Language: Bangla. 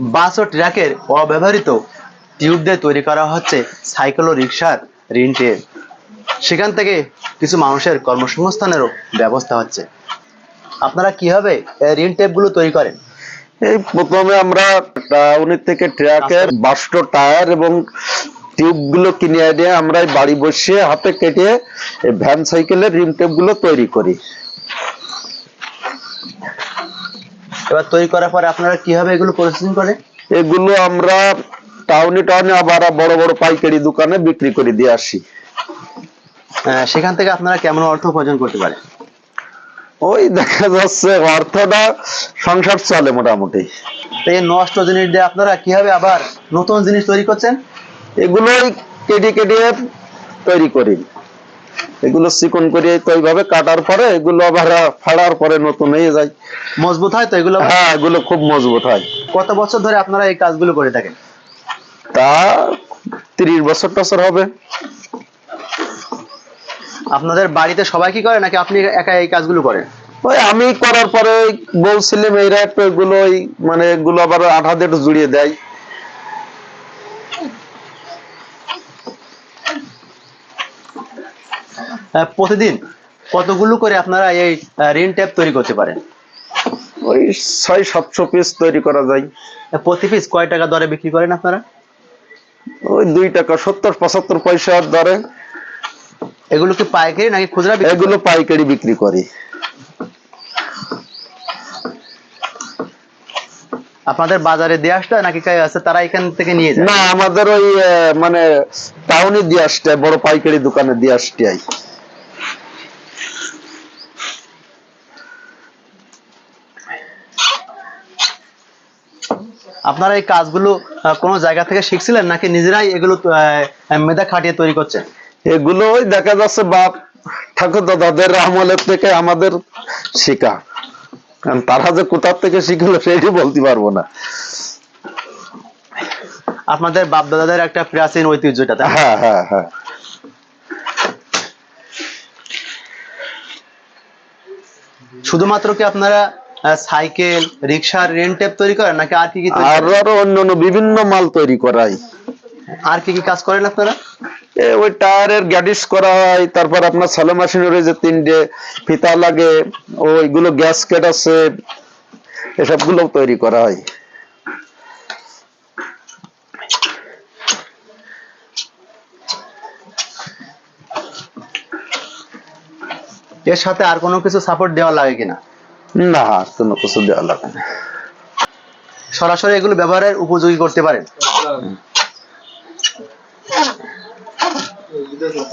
বাস ও ট্রাকের অব্যবহৃত টিউব দিয়ে তৈরি করা হচ্ছে সাইকেল ও রিক্সার রিন্টের সেখান থেকে কিছু মানুষের কর্মসংস্থানেরও ব্যবস্থা হচ্ছে। আপনারা কীভাবে রিন টেপগুলো তৈরি করেন? এই প্রথমে আমরা টাউনের থেকে ট্রাকের বাস্ট টায়ার এবং টিউবগুলো কিনে এনে আমরা বাড়ি বসিয়ে হাতে কেটে ভ্যান সাইকেলের রিম টেপগুলো তৈরি করি। এবার তৈরি করার পরে আপনারা কীভাবে এগুলো প্রসেসিং করেন এগুলো আমরা টাউনে টাউনে আবার বড় বড় পাইকারি দোকানে বিক্রি করে দিয়ে আসি। সেখান থেকে আপনারা কেমন অর্থ উপার্জন করতে পারেন? ওই দেখা যাচ্ছে অর্থটা সংসার চলে মোটামুটি। এই নষ্ট জিনিস দিয়ে আপনারা কীভাবে আবার নতুন জিনিস তৈরি করছেন? এগুলোই কেটে কেটে তৈরি করি। এগুলো চিকন করে তো এইভাবে কাটার পরে এগুলো আবার ফাড়ার পরে নতুন হয়ে যায়। মজবুত হয় তো এগুলো? হ্যাঁ এগুলো খুব মজবুত হয়। কত বছর ধরে আপনারা এই কাজগুলো করে থাকেন? তা তিরিশ বছর টছর হবে। আপনাদের বাড়িতে সবাই কি করে নাকি আপনি একা এই কাজগুলো করেন? ওই আমি করার পরে বলছিলাম এইরা একটু এগুলো মানে এগুলো আবার আঠা দিয়ে জুড়িয়ে দেয়। প্রতিদিন কতগুলো করে আপনারা এই রিন ট্যাপ তৈরি করতে পারেন? ওই ছয় সাতশো পিস তৈরি করা যায়। প্রতি পিস কয় টাকা দরে বিক্রি করেন আপনারা? ওই দুই টাকা সত্তর পঁচাত্তর পয়সার দরে। এগুলো কি পাইকারি নাকি খুচরা এগুলো পাইকারি বিক্রি করি। আপনাদের বাজারে দিয়ে আসতে নাকি আছে? তারা এখান থেকে নিয়ে যায়? না আমাদের ওই মানে টাউনে দিয়ে আসতে বড় পাইকারি দোকানে দিয়ে আসতে হয়। আপনারা এই কাজগুলো কোনো জায়গা থেকে শিখছিলেন নাকি নিজেরাই এগুলো মেধা খাটিয়ে তৈরি করছেন? এগুলো ওই দেখা যাচ্ছে বাপ ঠাকুর দাদাদের আমলের থেকে আমাদের শেখা। কারণ তারা যে কোথার থেকে শিখলো সেটি বলতে পারব না। আপনাদের বাপ দাদাদের একটা প্রাচীন ঐতিহ্যটা হ্যাঁ হ্যাঁ হ্যাঁ। শুধুমাত্র কি আপনারা সাইকেল রিক্সার রেন টেপ তৈরি করেন নাকি আর কি কি আরও অন্যান্য বিভিন্ন মাল তৈরি করাই। আর কি কি কাজ করেন আপনারা? ওই টায়ারের গ্যাডিস করা হয় তারপর আপনার সালো মেশিনের যে তিনটে ফিতা লাগে ওইগুলো গ্যাস কেট আছে এসবগুলো তৈরি করা হয়। এর সাথে আর কোনো কিছু সাপোর্ট দেওয়া লাগে কিনা? না আর কোনো কিছু দেওয়া লাগে না। সরাসরি এগুলো ব্যবহারের উপযোগী করতে পারেন? ಸಿಗ್ತದ?